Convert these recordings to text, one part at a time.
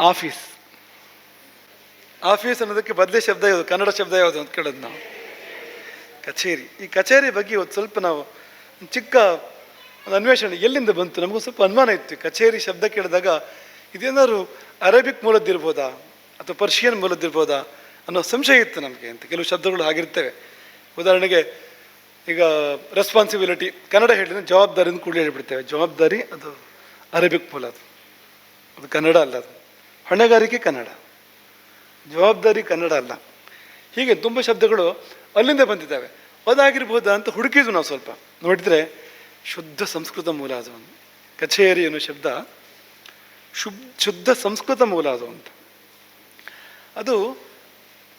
Office. Office ಅನ್ನೋದಕ್ಕೆ ಬದಲಿ ಶಬ್ದ ಯಾವುದು? ಕನ್ನಡ ಶಬ್ದ ಯಾವುದು ಅಂತ ಕೇಳೋದು ನಾವು. ಕಚೇರಿ. ಈ ಕಚೇರಿ ಬಗ್ಗೆ ಇವತ್ತು ಸ್ವಲ್ಪ ನಾವು ಚಿಕ್ಕ ಒಂದು ಅನ್ವೇಷಣೆ ಎಲ್ಲಿಂದ ಬಂತು? ನಮಗೂ ಸ್ವಲ್ಪ ಅನುಮಾನ ಇತ್ತು. ಕಚೇರಿ ಶಬ್ದ ಕೇಳಿದಾಗ ಇದೇನಾದ್ರು ಅರೇಬಿಕ್ ಮೂಲದ್ದಿರ್ಬೋದಾ ಅಥವಾ ಪರ್ಷಿಯನ್ ಮೂಲದ್ದಿರ್ಬೋದಾ ಅನ್ನೋ ಸಂಶಯ ಇತ್ತು ನಮಗೆ ಅಂತ. ಕೆಲವು ಶಬ್ದಗಳು ಆಗಿರ್ತವೆ ಉದಾಹರಣೆಗೆ ಈಗ ರೆಸ್ಪಾನ್ಸಿಬಿಲಿಟಿ ಕನ್ನಡ ಹೇಳಿದ್ರೆ ಜವಾಬ್ದಾರಿ ಅಂತ ಕೂಡ ಹೇಳಿಬಿಡ್ತೇವೆ. ಜವಾಬ್ದಾರಿ ಅದು ಅರೇಬಿಕ್ ಮೂಲ ಅದು ಅದು ಕನ್ನಡ ಅಲ್ಲ ಅದು. ಹೊಣೆಗಾರಿಕೆ ಕನ್ನಡ. ಜವಾಬ್ದಾರಿ ಕನ್ನಡ ಅಲ್ಲ. ಹೀಗೆ ತುಂಬ ಶಬ್ದಗಳು ಅಲ್ಲಿಂದ ಬಂದಿದ್ದಾವೆ. ಅದಾಗಿರ್ಬೋದಾ ಅಂತ ಹುಡುಕಿದ್ವು ನಾವು ಸ್ವಲ್ಪ. ನೋಡಿದರೆ ಶುದ್ಧ ಸಂಸ್ಕೃತ ಮೂಲ ಅದು ಕಚೇರಿ ಅನ್ನೋ ಶಬ್ದ ಶುಬ್ ಶುದ್ಧ ಸಂಸ್ಕೃತ ಮೂಲ ಅದು ಅಂತ. ಅದು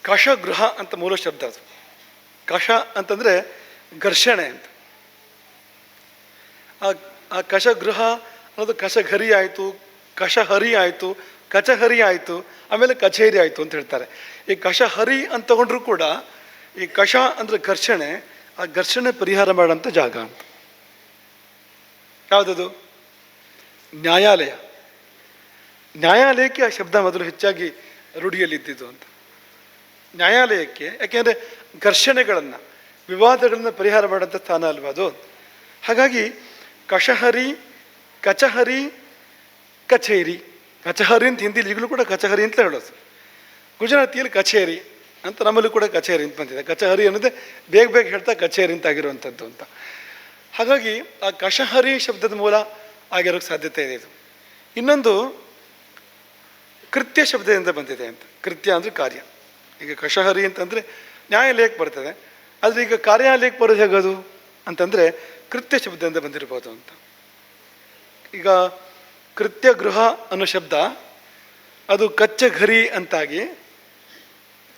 ಕಷಗೃಹ ಅಂತ ಮೂಲ ಶಬ್ದ ಅದು. ಕಷ ಅಂತಂದರೆ ಘರ್ಷಣೆ ಅಂತ. ಆ ಆ ಕಷಗೃಹ ಅನ್ನೋದು ಕಷಘರಿ ಆಯಿತು ಕಷಹರಿ ಆಯಿತು ಕಚಹರಿ ಆಯಿತು, ಆಮೇಲೆ ಕಚೇರಿ ಆಯಿತು ಅಂತ ಹೇಳ್ತಾರೆ. ಈ ಕಷಹರಿ ಅಂತ ತಗೊಂಡ್ರೂ ಕೂಡ ಈ ಕಷ ಅಂದರೆ ಘರ್ಷಣೆ, ಆ ಘರ್ಷಣೆ ಪರಿಹಾರ ಮಾಡೋಂಥ ಜಾಗ. ಅಂತ ಯಾವುದದು? ನ್ಯಾಯಾಲಯ. ನ್ಯಾಯಾಲಯಕ್ಕೆ ಆ ಶಬ್ದ ಮೊದಲು ಹೆಚ್ಚಾಗಿ ರೂಢಿಯಲ್ಲಿದ್ದಿದ್ದು ಅಂತ. ನ್ಯಾಯಾಲಯಕ್ಕೆ, ಯಾಕೆಂದರೆ ಘರ್ಷಣೆಗಳನ್ನು, ವಿವಾದಗಳನ್ನು ಪರಿಹಾರ ಮಾಡೋಂಥ ಸ್ಥಾನ ಅಲ್ವಾ ಅದು? ಹಾಗಾಗಿ ಕಷಹರಿ, ಕಚಹರಿ, ಕಚೇರಿ. ಕಚಹರಿ ಅಂತ ಹಿಂದಿಲಿ ಈಗಲೂ ಕೂಡ ಕಚಹರಿ ಅಂತ ಹೇಳೋದು. ಗುಜರಾತಿಯಲ್ಲಿ ಕಚೇರಿ ಅಂತ ನಮ್ಮಲ್ಲೂ ಕೂಡ ಕಚೇರಿ ಅಂತ ಬಂದಿದೆ. ಕಚಹರಿ ಅನ್ನೋದೇ ಬೇಗ ಬೇಗ ಹೇಳ್ತಾ ಕಚೇರಿ ಅಂತ ಆಗಿರುವಂಥದ್ದು ಅಂತ. ಹಾಗಾಗಿ ಆ ಕಷಹರಿ ಶಬ್ದದ ಮೂಲ ಆಗಿರೋಕ್ಕೆ ಸಾಧ್ಯತೆ ಇದೆ ಇದು. ಇನ್ನೊಂದು ಕೃತ್ಯ ಶಬ್ದದಿಂದ ಬಂದಿದೆ ಅಂತ. ಕೃತ್ಯ ಅಂದರೆ ಕಾರ್ಯ. ಈಗ ಕಷಹರಿ ಅಂತಂದರೆ ನ್ಯಾಯಾಲಯಕ್ಕೆ ಬರ್ತದೆ. ಆದರೆ ಈಗ ಕಾರ್ಯಾಲಯಕ್ಕೆ ಬರೋದು ಹೇಗೋದು ಅಂತಂದರೆ ಕೃತ್ಯ ಶಬ್ದದಿಂದ ಬಂದಿರ್ಬೋದು ಅಂತ. ಈಗ ಕೃತ್ಯ ಗೃಹ ಅನ್ನೋ ಶಬ್ದ. ಅದು ಕಚ್ಚಘರಿ ಅಂತಾಗಿ,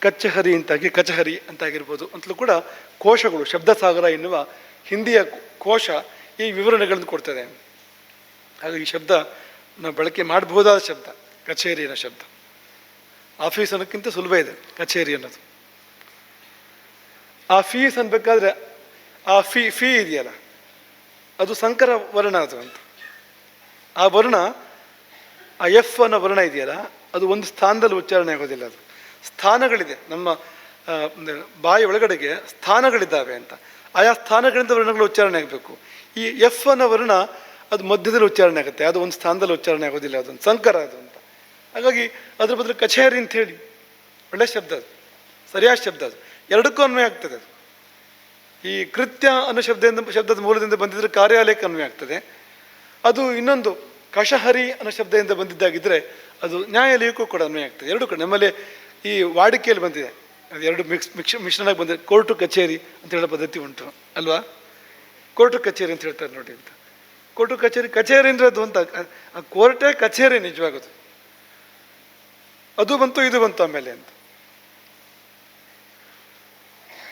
ಕಚ್ಚಹರಿ ಅಂತಾಗಿ, ಕಚಹರಿ ಅಂತಾಗಿರ್ಬೋದು. ಅಂತಲೂ ಕೂಡ ಕೋಶಗಳು, ಶಬ್ದಸಾಗರ ಎನ್ನುವ ಹಿಂದಿಯ ಕೋಶ ಈ ವಿವರಣೆಗಳನ್ನು ಕೊಡ್ತದೆ. ಹಾಗೆ ಈ ಶಬ್ದ ನಾವು ಬಳಕೆ ಮಾಡಬಹುದಾದ ಶಬ್ದ, ಕಚೇರಿ ಅನ್ನೋ ಶಬ್ದ. ಆಫೀಸ್ ಅನ್ನೋಕ್ಕಿಂತ ಸುಲಭ ಇದೆ, ಕಚೇರಿ ಅನ್ನೋದು. ಆ ಫೀಸ್ ಅನ್ಬೇಕಾದ್ರೆ, ಆ ಫೀ ಫೀ ಇದೆಯಲ್ಲ, ಅದು ಸಂಕರ ವರ್ಣ ಅದು ಅಂತ ಆ ವರ್ಣ, ಆ ಎಫ್ ಅನ್ನೋ ವರ್ಣ ಇದೆಯಲ್ಲ, ಅದು ಒಂದು ಸ್ಥಾನದಲ್ಲಿ ಉಚ್ಚಾರಣೆ ಆಗೋದಿಲ್ಲ ಅದು. ಸ್ಥಾನಗಳಿದೆ. ನಮ್ಮ ಬಾಯಿ ಒಳಗಡೆಗೆ ಸ್ಥಾನಗಳಿದ್ದಾವೆ ಅಂತ. ಆಯಾ ಸ್ಥಾನಗಳಿಂದ ವರ್ಣಗಳು ಉಚ್ಚಾರಣೆ ಆಗಬೇಕು. ಈ ಎಫ್ ಅನ್ನೋ ವರ್ಣ, ಅದು ಮಧ್ಯದಲ್ಲಿ ಉಚ್ಚಾರಣೆ ಆಗುತ್ತೆ. ಅದು ಒಂದು ಸ್ಥಾನದಲ್ಲಿ ಉಚ್ಚಾರಣೆ ಆಗೋದಿಲ್ಲ. ಅದೊಂದು ಸಂಕರ ಅದು ಅಂತ. ಹಾಗಾಗಿ ಅದ್ರ ಬದಲು ಕಚೇರಿ ಅಂತ ಹೇಳಿ. ಒಳ್ಳೆ ಶಬ್ದ ಅದು. ಸರಿಯಾದ ಶಬ್ದ ಅದು. ಎರಡಕ್ಕೂ ಅನ್ವಯ ಆಗ್ತದೆ ಅದು. ಈ ಕೃತ್ಯ ಅನ್ನೋ ಶಬ್ದದಿಂದ, ಶಬ್ದದ ಮೂಲದಿಂದ ಬಂದಿದ್ರೆ ಕಾರ್ಯಾಲಯಕ್ಕೆ ಅನ್ವಯ ಆಗ್ತದೆ. ಅದು ಇನ್ನೊಂದು ಕಷಹರಿ ಅನ್ನೋ ಶಬ್ದದಿಂದ ಬಂದಿದ್ದಾಗಿದ್ದರೆ ಅದು ನ್ಯಾಯಾಲಯಕ್ಕೂ ಕೂಡ ಅನ್ವಯ ಆಗ್ತದೆ. ಎರಡು ಕೂಡ ನಮ್ಮಲ್ಲಿ ಈ ವಾಡಿಕೆಯಲ್ಲಿ ಬಂದಿದೆ. ಅದು ಎರಡು ಮಿಕ್ಸ್ ಮಿಕ್ಸ್, ಮಿಶ್ರಣ ಬಂದಿದೆ. ಕೋರ್ಟು ಕಚೇರಿ ಅಂತ ಹೇಳೋ ಪದ್ಧತಿ ಉಂಟು, ಅಲ್ವಾ? ಕೋರ್ಟು ಕಚೇರಿ ಅಂತ ಹೇಳ್ತಾರೆ ನೋಡಿ ಅಂತ. ಕೋರ್ಟು ಕಚೇರಿ ಕಚೇರಿ ಅಂದರೆ ಅದು ಅಂತ, ಆ ಕೋರ್ಟೇ ಕಚೇರಿ ನಿಜವಾಗೋದು. ಅದು ಬಂತು, ಇದು ಬಂತು ಆಮೇಲೆ ಅಂತ.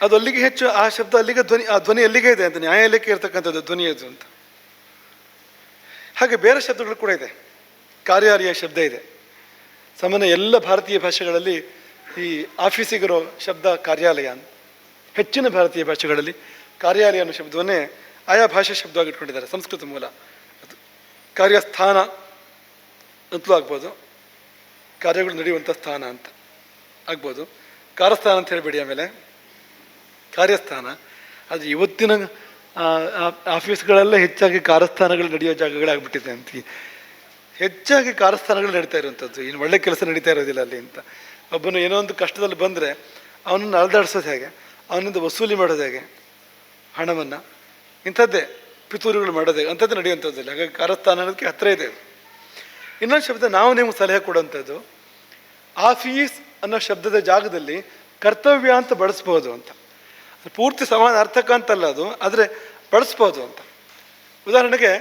ಅದು ಅಲ್ಲಿಗೆ ಹೆಚ್ಚು, ಆ ಶಬ್ದ ಅಲ್ಲಿಗೆ ಧ್ವನಿ, ಆ ಧ್ವನಿ ಅಲ್ಲಿಗೆ ಇದೆ ಅಂತ, ನ್ಯಾಯಾಲಯಕ್ಕೆ ಇರ್ತಕ್ಕಂಥದ್ದು ಧ್ವನಿ ಅದು ಅಂತ. ಹಾಗೆ ಬೇರೆ ಶಬ್ದಗಳು ಕೂಡ ಇದೆ. ಕಾರ್ಯಾರಿಯ ಶಬ್ದ ಇದೆ. ಸಾಮಾನ್ಯ ಎಲ್ಲ ಭಾರತೀಯ ಭಾಷೆಗಳಲ್ಲಿ ಈ ಆಫೀಸಿಗಿರೋ ಶಬ್ದ ಕಾರ್ಯಾಲಯ ಹೆಚ್ಚಿನ ಭಾರತೀಯ ಭಾಷೆಗಳಲ್ಲಿ ಕಾರ್ಯಾಲಯ ಅನ್ನೋ ಶಬ್ದವನ್ನೇ ಆಯಾ ಭಾಷೆ ಶಬ್ದವಾಗಿ ಇಟ್ಕೊಂಡಿದ್ದಾರೆ, ಸಂಸ್ಕೃತ ಮೂಲ. ಅದು ಕಾರ್ಯಸ್ಥಾನ ಅಂತಲೂ ಆಗ್ಬೋದು. ಕಾರ್ಯಗಳು ನಡೆಯುವಂಥ ಸ್ಥಾನ ಅಂತ ಆಗ್ಬೋದು. ಕಾರಸ್ಥಾನ ಅಂತ ಹೇಳಬೇಡಿ ಆಮೇಲೆ. ಕಾರ್ಯಸ್ಥಾನ. ಆದರೆ ಇವತ್ತಿನ ಆಫೀಸ್ಗಳೆಲ್ಲ ಹೆಚ್ಚಾಗಿ ಕಾರಸ್ಥಾನಗಳು ನಡೆಯೋ ಜಾಗಗಳಾಗ್ಬಿಟ್ಟಿದೆ ಅಂತ. ಹೆಚ್ಚಾಗಿ ಕಾರಸ್ಥಾನಗಳು ನಡೀತಾ ಇರುವಂಥದ್ದು. ಇನ್ನು ಒಳ್ಳೆ ಕೆಲಸ ನಡೀತಾ ಇರೋದಿಲ್ಲ ಅಲ್ಲಿ ಅಂತ. ಒಬ್ಬನು ಏನೋ ಒಂದು ಕಷ್ಟದಲ್ಲಿ ಬಂದರೆ ಅವನನ್ನು ಅಳ್ದಾಡ್ಸೋದು ಹೇಗೆ? ಅವನಿಂದ ವಸೂಲಿ ಮಾಡೋದು ಹೇಗೆ? ಹಣವನ್ನು? ಇಂಥದ್ದೇ ಪಿತೂರುಗಳು ಮಾಡೋದೇ ಅಂಥದ್ದು ನಡೆಯುವಂಥದ್ದಿಲ್ಲ ಹಾಗಾಗಿ ಕಾರಸ್ಥಾನ ಅನ್ನೋದಕ್ಕೆ ಹತ್ತಿರ ಇದೆ. ಇನ್ನೊಂದು ಶಬ್ದ ನಾವು ನಿಮ್ಗೆ ಸಲಹೆ ಕೊಡುವಂಥದ್ದು, ಆಫೀಸ್ ಅನ್ನೋ ಶಬ್ದದ ಜಾಗದಲ್ಲಿ ಕರ್ತವ್ಯ ಅಂತ ಬಳಸ್ಬೋದು ಅಂತ. ಪೂರ್ತಿ ಸಮಾನ ಅರ್ಥಕ ಅಂತಲ್ಲ ಅದು, ಆದರೆ ಬಳಸ್ಬೋದು ಅಂತ. ಉದಾಹರಣೆಗೆ,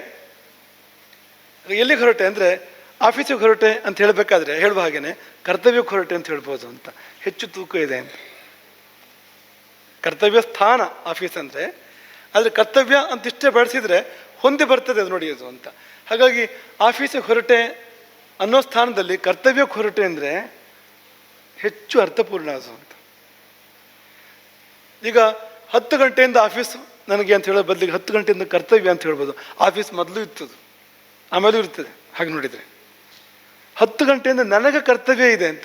ಎಲ್ಲಿಗೆ ಹೊರಟೆ ಅಂದರೆ ಆಫೀಸಿಗೆ ಹೊರಟೆ ಅಂತ ಹೇಳಬೇಕಾದ್ರೆ ಹೇಳುವ ಹಾಗೇನೆ, ಕರ್ತವ್ಯಕ್ಕೆ ಹೊರಟೆ ಅಂತ ಹೇಳ್ಬೋದು ಅಂತ. ಹೆಚ್ಚು ತೂಕ ಇದೆ ಅಂತ. ಕರ್ತವ್ಯ ಸ್ಥಾನ ಆಫೀಸ್ ಅಂದರೆ, ಆದರೆ ಕರ್ತವ್ಯ ಅಂತ ಇಷ್ಟೇ ಬಳಸಿದರೆ ಹೊಂದಿ ಬರ್ತದೆ ಅದು ನೋಡಿ ಅದು ಅಂತ. ಹಾಗಾಗಿ ಆಫೀಸಿಗೆ ಹೊರಟೆ ಅನ್ನೋ ಸ್ಥಾನದಲ್ಲಿ ಕರ್ತವ್ಯಕ್ಕೆ ಹೊರಟೆ ಅಂದರೆ ಹೆಚ್ಚು ಅರ್ಥಪೂರ್ಣ ಅದು ಅಂತ. ಈಗ ಹತ್ತು ಗಂಟೆಯಿಂದ ಆಫೀಸ್ ನನಗೆ ಅಂತ ಹೇಳೋ ಬದಲಿಗೆ ಹತ್ತು ಗಂಟೆಯಿಂದ ಕರ್ತವ್ಯ ಅಂತ ಹೇಳ್ಬೋದು. ಆಫೀಸ್ ಮೊದಲು ಇರ್ತದೆ. ಆಮೇಲೂ ಇರ್ತದೆ. ಹಾಗೆ ನೋಡಿದರೆ. ಹತ್ತು ಗಂಟೆಯಿಂದ ನನಗೆ ಕರ್ತವ್ಯ ಇದೆ ಅಂತ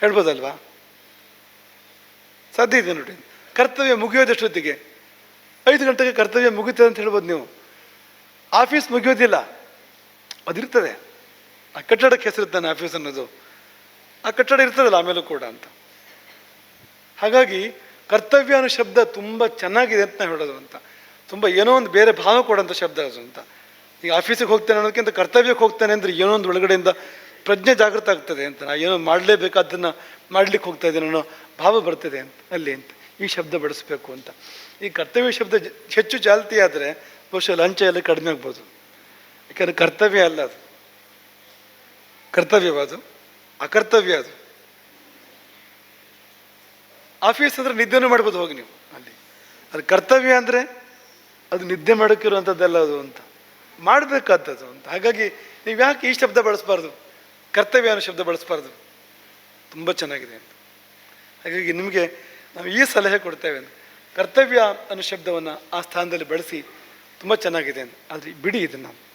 ಹೇಳ್ಬೋದಲ್ವಾ? ಸಾಧ್ಯ ಇದೆ ನೋಡಿ. ಕರ್ತವ್ಯ ಮುಗಿಯೋದಷ್ಟೊತ್ತಿಗೆ. ಐದು ಗಂಟೆಗೆ ಕರ್ತವ್ಯ ಮುಗಿತದೆ ಅಂತ ಹೇಳ್ಬೋದು ನೀವು. ಆಫೀಸ್ ಮುಗಿಯೋದಿಲ್ಲ. ಅದಿರ್ತದೆ. ಆ ಕಟ್ಟಡಕ್ಕೆ ಹೆಸರಿರ್ತಾನೆ ಆಫೀಸ್ ಅನ್ನೋದು. ಆ ಕಟ್ಟಡ ಇರ್ತದಲ್ಲ ಆಮೇಲೂ ಕೂಡ ಅಂತ. ಹಾಗಾಗಿ ಕರ್ತವ್ಯ ಅನ್ನೋ ಶಬ್ದ ತುಂಬ ಚೆನ್ನಾಗಿದೆ ಅಂತ ಹೇಳೋದು ಅಂತ. ತುಂಬ ಏನೋ ಒಂದು ಬೇರೆ ಭಾವ ಕೊಡೋಂಥ ಶಬ್ದ ಅದು ಅಂತ. ಈಗ ಆಫೀಸಿಗೆ ಹೋಗ್ತೇನೆ ಅನ್ನೋದಕ್ಕಿಂತ ಕರ್ತವ್ಯಕ್ಕೆ ಹೋಗ್ತೇನೆ ಅಂದರೆ ಏನೋ ಒಂದು ಒಳಗಡೆಯಿಂದ ಪ್ರಜ್ಞೆ ಜಾಗೃತ ಆಗ್ತದೆ ಅಂತ. ನಾ ಏನೋ ಮಾಡಲೇಬೇಕಾದ್ದನ್ನು ಮಾಡ್ಲಿಕ್ಕೆ ಹೋಗ್ತಾ ಇದ್ದೀನಿ ಅನ್ನೋ ಭಾವ ಬರ್ತದೆ ಅಂತ, ಅಲ್ಲಿ ಅಂತ. ಈ ಶಬ್ದ ಬಳಸಬೇಕು ಅಂತ. ಈ ಕರ್ತವ್ಯ ಶಬ್ದ ಹೆಚ್ಚು ಚಾಲ್ತಿ ಆದರೆ ಬಹುಶಃ ಲಂಚ ಎಲ್ಲ ಕಡಿಮೆ ಆಗ್ಬೋದು. ಯಾಕಂದರೆ ಕರ್ತವ್ಯ ಅಲ್ಲ ಅದು. ಕರ್ತವ್ಯವಾದು, ಅಕರ್ತವ್ಯ ಅದು. ಆಫೀಸ್ ಅಂದರೆ ನಿದ್ದೆನೂ ಮಾಡ್ಬೋದು, ಹೋಗಿ ನೀವು ಅಲ್ಲಿ. ಅದು ಕರ್ತವ್ಯ ಅಂದರೆ ಅದು ನಿದ್ದೆ ಮಾಡೋಕ್ಕಿರುವಂಥದ್ದೆಲ್ಲ ಅದು ಅಂತ. ಮಾಡಬೇಕಾದದ್ದು ಅಂತ. ಹಾಗಾಗಿ ನೀವು ಯಾಕೆ ಈ ಶಬ್ದ ಬಳಸ್ಬಾರ್ದು? ಕರ್ತವ್ಯ ಅನ್ನೋ ಶಬ್ದ ಬಳಸ್ಬಾರ್ದು. ತುಂಬ ಚೆನ್ನಾಗಿದೆ ಅಂತ. ಹಾಗಾಗಿ ನಿಮಗೆ ನಾವು ಈ ಸಲಹೆ ಕೊಡ್ತೇವೆ ಅಂತ. ಕರ್ತವ್ಯ ಅನ್ನೋ ಶಬ್ದವನ್ನು ಆ ಸ್ಥಾನದಲ್ಲಿ ಬಳಸಿ ತುಂಬ ಚೆನ್ನಾಗಿದೆ ಅಂತ. ಆದರೆ ಬಿಡಿ ಇದನ್ನು.